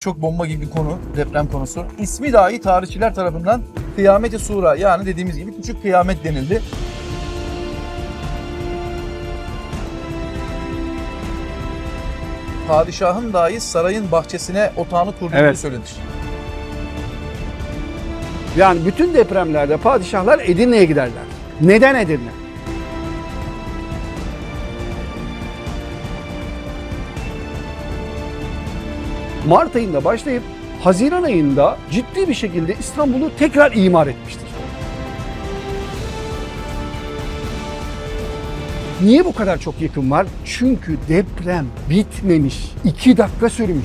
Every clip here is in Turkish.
Çok bomba gibi bir konu, deprem konusu. İsmi dahi tarihçiler tarafından Kıyamet-i Sura yani dediğimiz gibi küçük kıyamet denildi. Padişahın dahi sarayın bahçesine otağını kurduğu Evet. söylenir. Yani bütün depremlerde padişahlar Edirne'ye giderler. Neden Edirne? Mart ayında başlayıp Haziran ayında ciddi bir şekilde İstanbul'u tekrar imar etmiştir. Niye bu kadar çok yıkım var? Çünkü deprem bitmemiş. İki dakika sürmüş.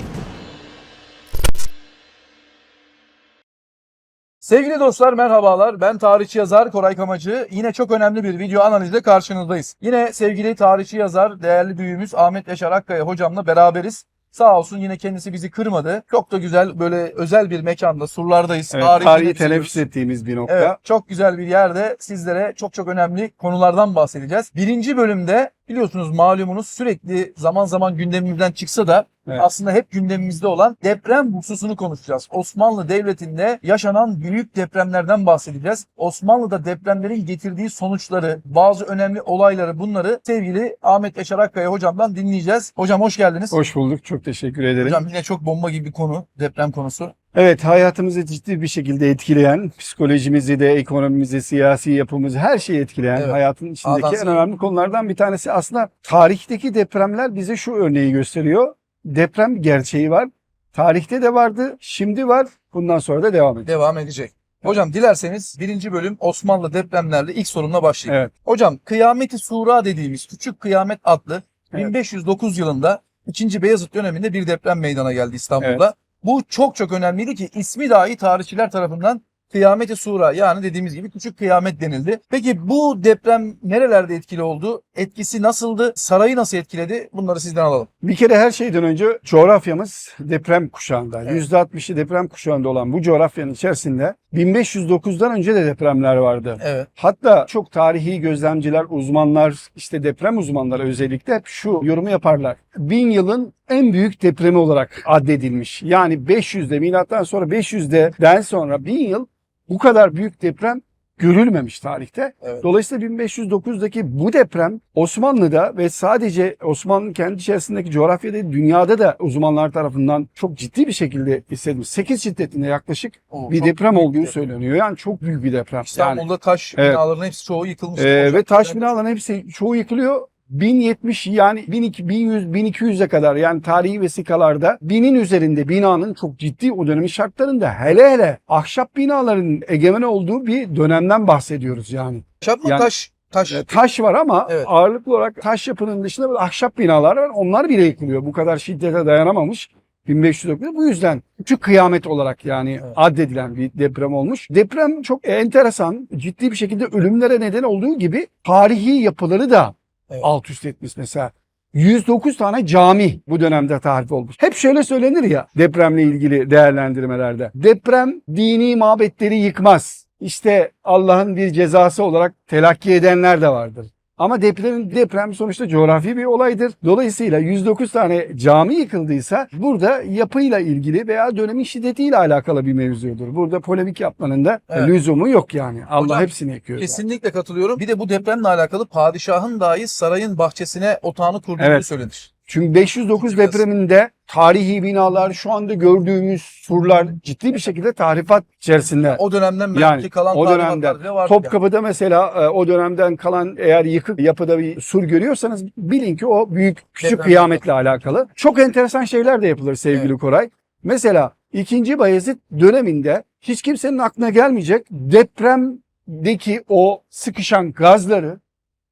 Sevgili dostlar merhabalar. Ben tarihçi yazar Koray Kamacı. Yine çok önemli bir video analizle karşınızdayız. Yine sevgili tarihçi yazar, değerli büyüğümüz Ahmet Yaşar Akkaya hocamla beraberiz. Sağ olsun yine kendisi bizi kırmadı. Çok da güzel böyle özel bir mekanda surlardayız. Evet, Tarihi tarihi teneffüs ettiğimiz bir nokta. Evet, çok güzel bir yerde sizlere çok çok önemli konulardan bahsedeceğiz. Birinci bölümde biliyorsunuz malumunuz sürekli zaman zaman gündemimizden çıksa da Evet. aslında hep gündemimizde olan deprem hususunu konuşacağız. Osmanlı Devleti'nde yaşanan büyük depremlerden bahsedeceğiz. Osmanlı'da depremlerin getirdiği sonuçları, bazı önemli olayları bunları sevgili Ahmet Yaşar Akkaya hocamdan dinleyeceğiz. Hocam hoş geldiniz. Hoş bulduk. Çok teşekkür ederim. Hocam yine çok bomba gibi bir konu, deprem konusu. Evet hayatımızı ciddi bir şekilde etkileyen, psikolojimizi de, ekonomimizi, siyasi yapımızı her şeyi etkileyen Evet. hayatın içindeki A'dan en önemli konulardan bir tanesi. Aslında tarihteki depremler bize şu örneği gösteriyor. Deprem gerçeği var. Tarihte de vardı, şimdi var, bundan sonra da devam edecek. Devam edecek. Hocam dilerseniz birinci bölüm Osmanlı depremlerle ilk sorunla başlayalım. Evet. Hocam Kıyameti Sura dediğimiz Küçük Kıyamet adlı Evet. 1509 yılında 2. Beyazıt döneminde bir deprem meydana geldi İstanbul'da. Bu çok çok önemliydi ki ismi dahi tarihçiler tarafından Kıyameti Sura yani dediğimiz gibi Küçük Kıyamet denildi. Peki bu deprem nerelerde etkili oldu? Etkisi nasıldı? Sarayı nasıl etkiledi? Bunları sizden alalım. Bir kere her şeyden önce coğrafyamız deprem kuşağında. Evet. %60'ı deprem kuşağında olan bu coğrafyanın içerisinde 1509'dan önce de depremler vardı. Evet. Hatta çok tarihi gözlemciler, uzmanlar, işte deprem uzmanları özellikle hep şu yorumu yaparlar. Bin yılın en büyük depremi olarak addedilmiş. Yani 500'de milattan sonra 500'den sonra bin yıl bu kadar büyük deprem görülmemiş tarihte. Evet. Dolayısıyla 1509'daki bu deprem Osmanlı'da ve sadece Osmanlı kendi içerisindeki coğrafyada dünyada da uzmanlar tarafından çok ciddi bir şekilde hissedilmiş. 8 şiddetinde yaklaşık Oo, bir deprem olduğunu bir söyleniyor. Yani çok büyük bir deprem. Yani, İstanbul'da taş Evet. binaların hepsi çoğu yıkılmış. ee, ve taş yani- binaların hepsi çoğu yıkılıyor. 1070 yani 1200 1100 1200'e kadar yani tarihi vesikalarda binin üzerinde binanın çok ciddi o dönemin şartlarında hele hele ahşap binaların egemen olduğu bir dönemden bahsediyoruz yani. Ahşap mı Yani- taş? Taş. E, Taş var ama Evet. ağırlıklı olarak taş yapının dışında böyle ahşap binalar var. Onlar bile yıkılıyor. Bu kadar şiddete dayanamamış. 1509'da bu yüzden küçük kıyamet olarak yani Evet. addedilen bir deprem olmuş. Deprem çok enteresan, ciddi bir şekilde ölümlere neden olduğu gibi tarihi yapıları da Evet. alt üst etmiş mesela. 109 tane cami bu dönemde tarif olmuş. Hep şöyle söylenir ya depremle ilgili değerlendirmelerde. Deprem dini mabetleri yıkmaz. İşte Allah'ın bir cezası olarak telakki edenler de vardır. Ama deprem, deprem sonuçta coğrafi bir olaydır. Dolayısıyla 109 tane cami yıkıldıysa burada yapıyla ilgili veya dönemin şiddetiyle alakalı bir mevzudur. Burada polemik yapmanın da Evet. lüzumu yok yani. Allah Hocam, hepsini yıkıyor. zaten. Kesinlikle katılıyorum. Bir de bu depremle alakalı padişahın dahi sarayın bahçesine otağını kurduğu Evet. söylenir. Çünkü 509 Biraz. depreminde tarihi binalar, şu anda gördüğümüz surlar ciddi bir şekilde tahrifat içerisinde. O dönemden belki Yani kalan o dönemden vardı. Topkapı'da mesela e, o dönemden kalan eğer yıkık yapıda bir sur görüyorsanız bilin ki o büyük küçük Deprem. kıyametle alakalı. Çok enteresan şeyler de yapılır sevgili Koray. Mesela 2. Bayezid döneminde hiç kimsenin aklına gelmeyecek depremdeki o sıkışan gazları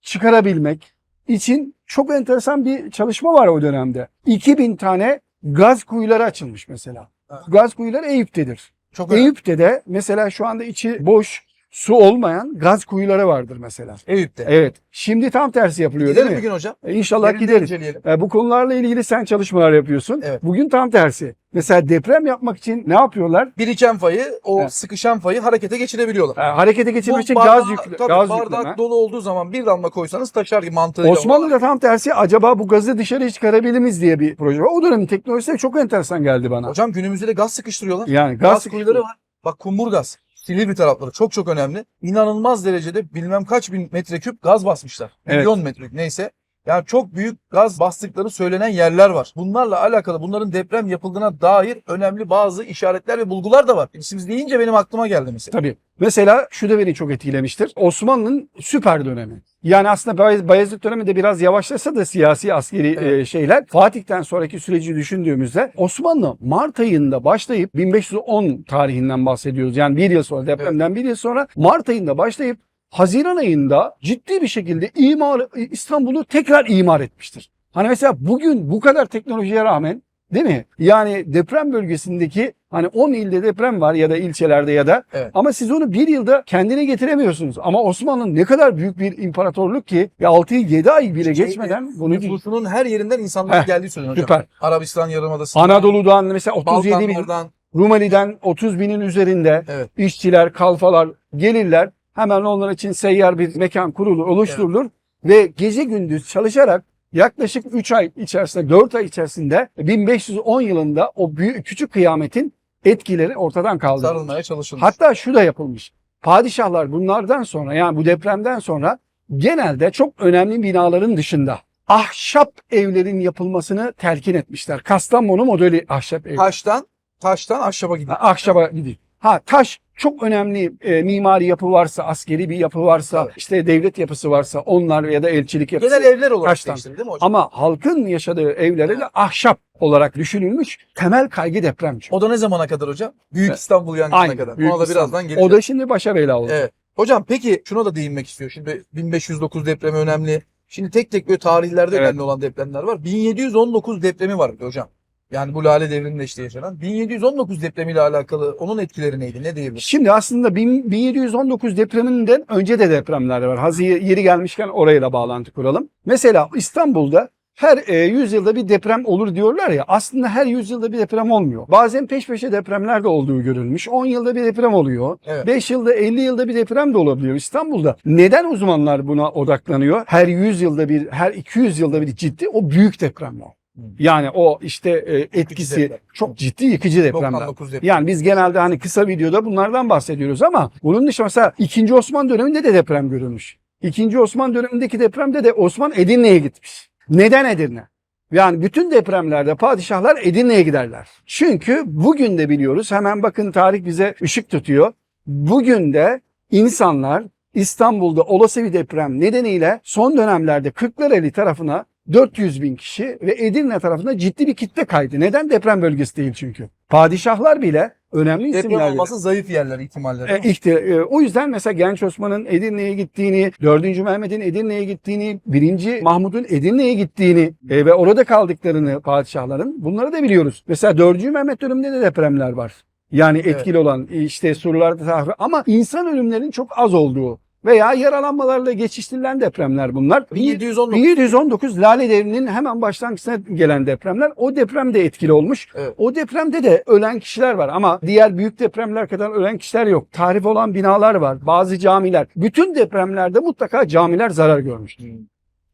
çıkarabilmek için çok enteresan bir çalışma var o dönemde. 2000 tane gaz kuyuları açılmış mesela. Evet. Gaz kuyuları Eyüp'tedir. Çok önemli. Eyüp'te de mesela şu anda içi boş su olmayan gaz kuyuları vardır mesela. Eyüp'te. Evet. Şimdi tam tersi yapılıyor Gidelim değil bir mi? gün hocam. E, İnşallah Yerinde gideriz. inceleyelim. E, bu konularla ilgili sen çalışmalar yapıyorsun. Evet. Bugün tam tersi. Mesela deprem yapmak için ne yapıyorlar? Biriken fayı, o Evet. sıkışan fayı harekete geçirebiliyorlar. E, harekete geçirmek için bardağı- gaz yüklü, tabii gaz bardak yükleme. dolu olduğu zaman bir damla koysanız taşar gibi mantığıyla. Osmanlı'da tam tersi acaba bu gazı dışarı çıkarabilir miyiz diye bir proje var. O dönemin teknolojisi çok enteresan geldi bana. Hocam günümüzde de gaz sıkıştırıyorlar. Yani Gaz, gaz, kuyuları var. Bak kumburgaz. Silivri tarafları çok çok önemli. İnanılmaz derecede bilmem kaç bin metreküp gaz basmışlar. Evet. Milyon metreküp neyse. Yani çok büyük gaz bastıkları söylenen yerler var. Bunlarla alakalı bunların deprem yapıldığına dair önemli bazı işaretler ve bulgular da var. Siz deyince benim aklıma geldi mesela. Tabii. Mesela şu da beni çok etkilemiştir. Osmanlı'nın süper dönemi. Yani aslında Bayez- Bayezid döneminde biraz yavaşlasa da siyasi askeri Evet. e, şeyler Fatih'ten sonraki süreci düşündüğümüzde Osmanlı Mart ayında başlayıp 1510 tarihinden bahsediyoruz. Yani bir yıl sonra depremden bir yıl sonra Mart ayında başlayıp Haziran ayında ciddi bir şekilde imar İstanbul'u tekrar imar etmiştir. Hani mesela bugün bu kadar teknolojiye rağmen değil mi? Yani deprem bölgesindeki hani 10 ilde deprem var ya da ilçelerde ya da Evet. ama siz onu bir yılda kendine getiremiyorsunuz. Ama Osmanlı ne kadar büyük bir imparatorluk ki 6-7 ay bile Şey, geçmeden bunu Nüfusunun her yerinden insanların Heh, geldiği söyleniyor hocam. süper. Arabistan Yarımadası. Anadolu'dan mesela 37 bin. Rumeli'den 30 binin üzerinde Evet. işçiler, kalfalar gelirler. Hemen onlar için seyyar bir mekan kurulur, oluşturulur ve gece gündüz çalışarak yaklaşık 3 ay içerisinde, 4 ay içerisinde 1510 yılında o büyük küçük kıyametin etkileri ortadan kaldırılır. Sarılmaya çalışılmış. Hatta şu da yapılmış. Padişahlar bunlardan sonra yani bu depremden sonra genelde çok önemli binaların dışında ahşap evlerin yapılmasını telkin etmişler. Kastamonu modeli ahşap ev. Taştan, taştan ahşaba gidiyor. Ahşaba gidiyor. Ha taş çok önemli e, mimari yapı varsa, askeri bir yapı varsa, Evet. işte devlet yapısı varsa onlar ya da elçilik yapısı. Genel evler olarak taştan. değil mi hocam? Ama halkın yaşadığı evlere de ahşap olarak düşünülmüş. Temel kaygı deprem çünkü. O da ne zamana kadar hocam? Büyük Evet. İstanbul yangınına Aynen, kadar. Büyük Ona da İstanbul. birazdan geleceğiz. O da şimdi başa bela oldu. Evet. Hocam peki şuna da değinmek istiyor. Şimdi 1509 depremi önemli. Şimdi tek tek böyle tarihlerde Evet. önemli olan depremler var. 1719 depremi var hocam. Yani bu Lale devrinde işte yaşanan. 1719 depremiyle alakalı onun etkileri neydi? Ne diyebiliriz? Şimdi aslında bin- 1719 depreminden önce de depremler var. Hazır yeri gelmişken orayla bağlantı kuralım. Mesela İstanbul'da her e, yüzyılda bir deprem olur diyorlar ya aslında her yüzyılda bir deprem olmuyor. Bazen peş peşe depremler de olduğu görülmüş. 10 yılda bir deprem oluyor. Evet. 5 yılda 50 yılda bir deprem de olabiliyor İstanbul'da. Neden uzmanlar buna odaklanıyor? Her 100 yılda bir, her 200 yılda bir ciddi o büyük depremler. Hmm. Yani o işte e, etkisi deprem. çok ciddi yıkıcı depremler. 99 depremi. Yani biz genelde hani kısa videoda bunlardan bahsediyoruz ama bunun dışında mesela 2. Osman döneminde de deprem görülmüş. 2. Osman dönemindeki depremde de Osman Edirne'ye gitmiş. Neden Edirne? Yani bütün depremlerde padişahlar Edirne'ye giderler. Çünkü bugün de biliyoruz hemen bakın tarih bize ışık tutuyor. Bugün de insanlar İstanbul'da olası bir deprem nedeniyle son dönemlerde Kırklareli tarafına 400 bin kişi ve Edirne tarafına ciddi bir kitle kaydı. Neden? Deprem bölgesi değil çünkü. Padişahlar bile önemli Deprem isimler bile- olması zayıf yerler ihtimalleri. e, ihti- e, o yüzden mesela Genç Osman'ın Edirne'ye gittiğini, 4. Mehmet'in Edirne'ye gittiğini, 1. Mahmut'un Edirne'ye gittiğini e, ve orada kaldıklarını padişahların bunları da biliyoruz. Mesela 4. Mehmet döneminde de depremler var. Yani etkili olan işte surlarda tahribi ama insan ölümlerinin çok az olduğu veya yaralanmalarla geçiştirilen depremler bunlar. 1719 1719 Lale Devri'nin hemen başlangıcına gelen depremler. O deprem de etkili olmuş. Evet. O depremde de ölen kişiler var ama diğer büyük depremler kadar ölen kişiler yok. Tarif olan binalar var, bazı camiler. Bütün depremlerde mutlaka camiler zarar görmüş.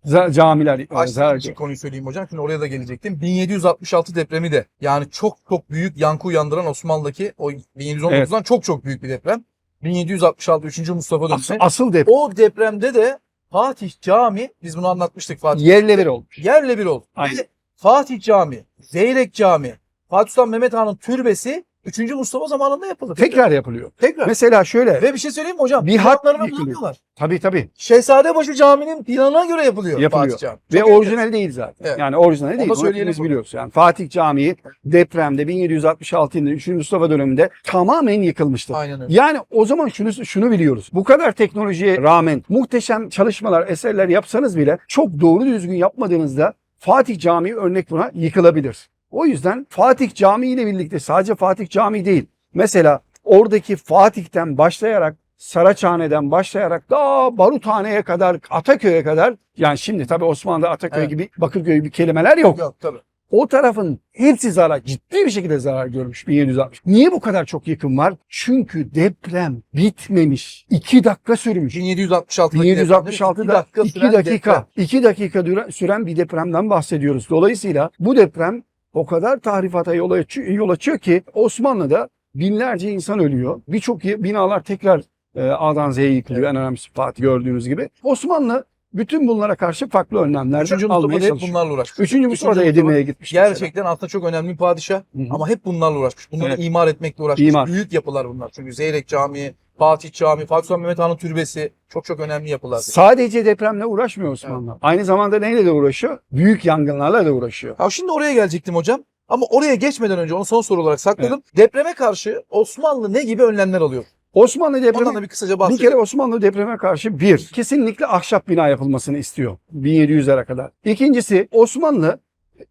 Za- camiler e, Açtığım için konuyu söyleyeyim hocam. Şimdi oraya da gelecektim. 1766 depremi de yani çok çok büyük yankı uyandıran Osmanlı'daki o 1719'dan çok çok büyük bir deprem. 1766 3. Mustafa Asıl, dönemi. asıl deprem O depremde de Fatih Cami biz bunu anlatmıştık Fatih. yerle bir olmuş. Yerle bir oldu. Aynen. Fatih Cami, Zeyrek Cami, Fatih Sultan Mehmet Han'ın türbesi 3. Mustafa zamanında yapıldı. Tekrar yapılıyor. Tekrar. Mesela şöyle. Ve bir şey söyleyeyim mi hocam? Bir hat yapıyorlar. Tabii tabii. Şehzadebaşı Camii'nin planına göre yapılıyor, Yapılıyor. Fatih. Ve Çok orijinal değil zaten. Evet. Yani orijinal değil. Onu söyleyelim biliyoruz. Yani Fatih Camii depremde 1766 yılında 3. Mustafa döneminde tamamen yıkılmıştır. Aynen öyle. Yani o zaman şunu şunu biliyoruz. Bu kadar teknolojiye rağmen muhteşem çalışmalar, eserler yapsanız bile çok doğru düzgün yapmadığınızda Fatih Camii örnek buna yıkılabilir. O yüzden Fatih Camii ile birlikte sadece Fatih Camii değil. Mesela oradaki Fatih'ten başlayarak Saraçhane'den başlayarak daha Baruthane'ye kadar, Ataköy'e kadar yani şimdi tabii Osmanlı'da Ataköy Evet. gibi, Bakırköy gibi kelimeler yok. Yok tabii. O tarafın hepsi zarar, ciddi bir şekilde zarar görmüş 1760. Niye bu kadar çok yıkım var? Çünkü deprem bitmemiş. 2 dakika sürmüş. 1766'da 1766'da 2 dakika, 2 dakika düre- süren bir depremden bahsediyoruz. Dolayısıyla bu deprem o kadar tahrifata yol açıyor, yol açıyor ki Osmanlı'da binlerce insan ölüyor. Birçok binalar tekrar e, A'dan Z'ye yıkılıyor. En önemlisi Fatih gördüğünüz gibi. Osmanlı bütün bunlara karşı farklı önlemler Üçüncü almaya hep bunlarla uğraşmış. Üçüncü Mustafa da Edirne'ye gitmiş. mesela. Gerçekten aslında çok önemli bir padişah Hı hı. ama hep bunlarla uğraşmış. Bunları Evet. imar etmekle uğraşmış. İmar. Büyük yapılar bunlar. Çünkü Zeyrek Camii, Fatih Camii, Fatih Sultan Mehmet Han'ın türbesi çok çok önemli yapılar. Sadece depremle uğraşmıyor Osmanlı. Aynı zamanda neyle de uğraşıyor? Büyük yangınlarla da uğraşıyor. Ya şimdi oraya gelecektim hocam. Ama oraya geçmeden önce onu son soru olarak sakladım. Depreme karşı Osmanlı ne gibi önlemler alıyor? Osmanlı Ondan depremi da bir kısaca Bir bahsedelim. kere Osmanlı depreme karşı bir, kesinlikle ahşap bina yapılmasını istiyor 1700'lere kadar. İkincisi Osmanlı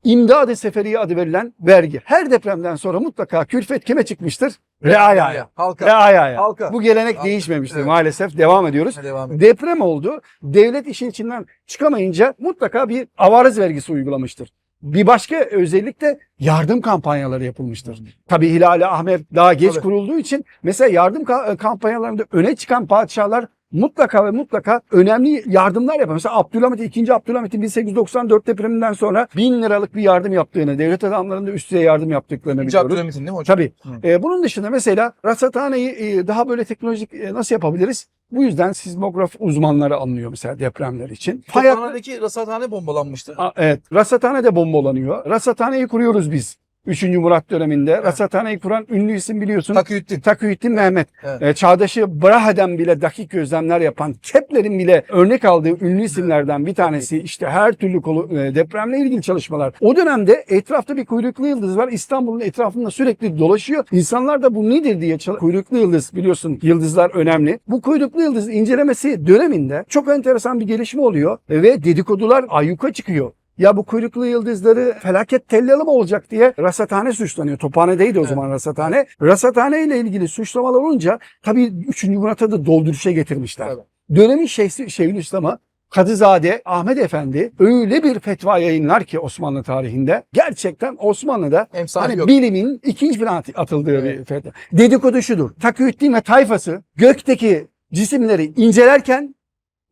imdad-ı seferiye adı verilen vergi. Her depremden sonra mutlaka külfet kime çıkmıştır? Reayaya. Halka. Reayaya. Halka. Bu gelenek Halka. değişmemiştir Evet. maalesef. Devam ediyoruz. Devam edelim. Deprem oldu. Devlet işin içinden çıkamayınca mutlaka bir avarız vergisi uygulamıştır. Bir başka özellik de yardım kampanyaları yapılmıştır. Tabii Hilali Ahmet daha geç Tabii. kurulduğu için mesela yardım ka- kampanyalarında öne çıkan padişahlar mutlaka ve mutlaka önemli yardımlar yapar. Mesela Abdülhamit, 2. Abdülhamit'in 1894 depreminden sonra 1000 liralık bir yardım yaptığını, devlet adamlarının da üst düzey yardım yaptıklarını İkinci biliyoruz. Abdülhamit'in değil mi hocam? Tabii. Hı. Ee, bunun dışında mesela rasathaneyi e, daha böyle teknolojik e, nasıl yapabiliriz? Bu yüzden sismograf uzmanları alınıyor mesela depremler için. Tophanedeki rasathane bombalanmıştı. Aa, evet. Rasathane de bombalanıyor. Rasathaneyi kuruyoruz biz. 3. Murat döneminde. Rasathaneyi kuran ünlü isim biliyorsun. Takıyüddin. Takıyüddin Mehmet. Evet. E, çağdaşı Brahe'den bile dakik gözlemler yapan, Kepler'in bile örnek aldığı ünlü isimlerden bir tanesi. işte her türlü kolu, e, depremle ilgili çalışmalar. O dönemde etrafta bir kuyruklu yıldız var. İstanbul'un etrafında sürekli dolaşıyor. İnsanlar da bu nedir diye kuyruklu yıldız biliyorsun yıldızlar önemli. Bu kuyruklu yıldız incelemesi döneminde çok enteresan bir gelişme oluyor ve dedikodular ayyuka çıkıyor. Ya bu kuyruklu yıldızları felaket tellalı mı olacak diye rasathane suçlanıyor. Tophanedeydi o Evet. zaman rasathane. Rasathane ile ilgili suçlamalar olunca tabii 3. Murat'a da dolduruşa getirmişler. Evet. Dönemin Şeyh, Şeyhülislam'a Kadızade Ahmet Efendi öyle bir fetva yayınlar ki Osmanlı tarihinde gerçekten Osmanlı'da hani yok. bilimin ikinci plana at- atıldığı bir Evet. fetva. Dedikodu şudur. Takıyüddin ve tayfası gökteki cisimleri incelerken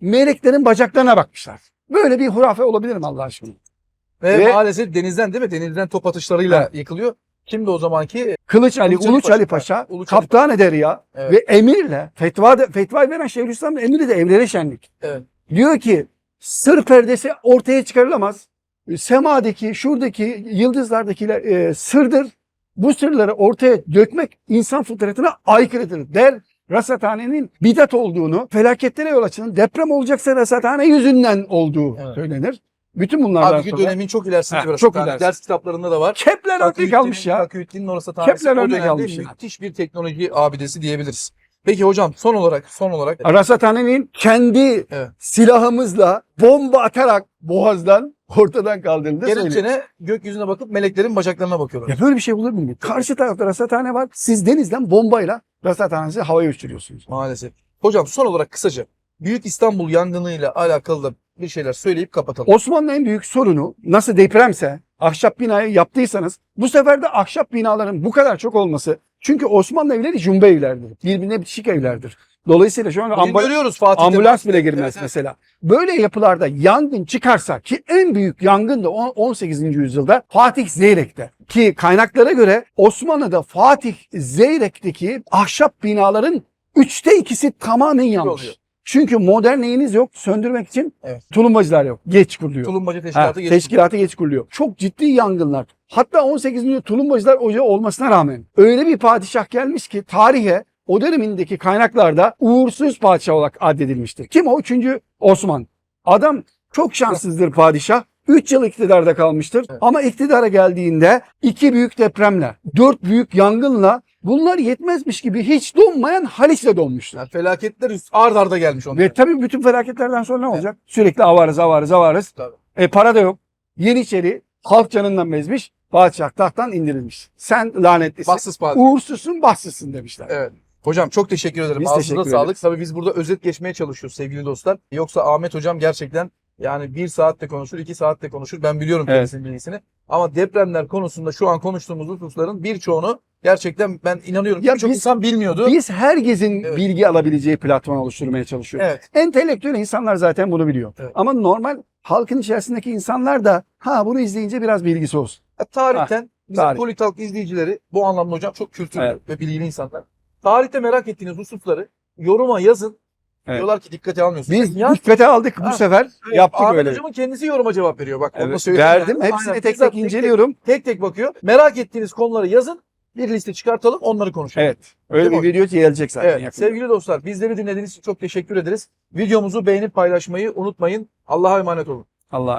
meleklerin bacaklarına bakmışlar. Böyle bir hurafe olabilir mi Allah aşkına? Ve, Ve- maalesef denizden değil mi? Denizden top atışlarıyla Evet. yıkılıyor. Kimdi o zamanki? Kılıç Ali, Uluç Ali Uluç Ali Paşa. Paşa, Uluç Ali kaptan eder ya Evet. ve emirle fetva fetva veren Şeyhülislam'ın emri de evlere şenlik. Evet. Diyor ki sır perdesi ortaya çıkarılamaz. Semadaki, şuradaki, yıldızlardaki e, sırdır. Bu sırları ortaya dökmek insan fıtratına aykırıdır der. Rasathanenin bidat olduğunu, felaketlere yol açan, deprem olacaksa rasathane yüzünden olduğu Evet. söylenir. Bütün bunlardan Halbuki sonra dönemin çok ilerisinde bir çok ilerisi. Ders kitaplarında da var. Kepler örnek almış ya. Takıyüddin'in o rasathanesi Kepler örnek almış ya. müthiş bir teknoloji abidesi diyebiliriz. Peki hocam son olarak son olarak Rasathane'nin kendi Evet. silahımızla bomba atarak boğazdan ortadan kaldırıldı. söyleyeyim. gerekçene gökyüzüne bakıp meleklerin bacaklarına bakıyorlar. Ya böyle bir şey olur mu? Karşı tarafta rasathane var. Siz denizden bombayla rasathanenizi havaya uçuruyorsunuz. Maalesef. Hocam son olarak kısaca Büyük İstanbul yangınıyla alakalı da bir şeyler söyleyip kapatalım. Osmanlı'nın en büyük sorunu nasıl depremse ahşap binayı yaptıysanız bu sefer de ahşap binaların bu kadar çok olması. Çünkü Osmanlı evleri jumbe evlerdir. Birbirine bitişik evlerdir. Dolayısıyla şu an Bugün amba- görüyoruz Fatih'te. ambulans bile girmez Evet, evet. mesela. Böyle yapılarda yangın çıkarsa ki en büyük yangın da on- 18. yüzyılda Fatih Zeyrek'te. Ki kaynaklara göre Osmanlı'da Fatih Zeyrek'teki ahşap binaların üçte ikisi tamamen yanmış. oluyor. Çünkü modern neyiniz yok söndürmek için Evet. tulumbacılar yok. Geç kuruluyor. Tulumbacı Ha, teşkilatı geçti. teşkilatı geç kuruluyor. Çok ciddi yangınlar. Hatta 18. yüzyılda tulumbacılar ocağı olmasına rağmen öyle bir padişah gelmiş ki tarihe o dönemindeki kaynaklarda uğursuz padişah olarak addedilmiştir. Kim o? Üçüncü Osman. Adam çok şanssızdır padişah. 3 yıl iktidarda kalmıştır. Evet. Ama iktidara geldiğinde iki büyük depremle, dört büyük yangınla bunlar yetmezmiş gibi hiç donmayan Haliç'le donmuştur. Yani felaketler ard arda gelmiş onlar. Ve tabii bütün felaketlerden sonra ne olacak? Sürekli avarız avarız avarız. Tabii. E para da yok. Yeniçeri halk canından bezmiş. Padişah tahttan indirilmiş. Sen lanetlisin. Bahtsız padişah. Uğursuzsun, bahtsızsın demişler. Evet. Hocam çok teşekkür ederim. Biz Ağzınıza teşekkür sağlık. ederiz. Tabii biz burada özet geçmeye çalışıyoruz sevgili dostlar. Yoksa Ahmet hocam gerçekten yani bir saatte konuşur, iki saatte konuşur. Ben biliyorum Evet. kendisinin bilgisini. Ama depremler konusunda şu an konuştuğumuz hususların birçoğunu gerçekten ben inanıyorum. Ya Birçok biz- insan bilmiyordu. Biz herkesin Evet. bilgi alabileceği platform oluşturmaya çalışıyoruz. Evet. Entelektüel insanlar zaten bunu biliyor. Evet. Ama normal halkın içerisindeki insanlar da ha bunu izleyince biraz bilgisi olsun. Ya Tarihten bizim tarih. Politalk izleyicileri bu anlamda hocam çok kültürlü Evet. ve bilgili insanlar. Tarihte merak ettiğiniz hususları yoruma yazın. Evet. Diyorlar ki dikkate almıyorsunuz. Biz Yaz. dikkate aldık bu Ha, sefer Evet, yaptık Ahmet öyle. hocamın kendisi yoruma cevap veriyor. Bak onu Evet, söyleyeyim. verdim. yani. Hepsini Aynen. tek tek inceliyorum. Tek tek bakıyor. Merak ettiğiniz konuları yazın. Bir liste çıkartalım onları konuşalım. Evet. Öyle Değil bir video gelecek zaten Evet, yakında. sevgili dostlar bizleri dinlediğiniz için çok teşekkür ederiz. Videomuzu beğenip paylaşmayı unutmayın. Allah'a emanet olun. Allah'a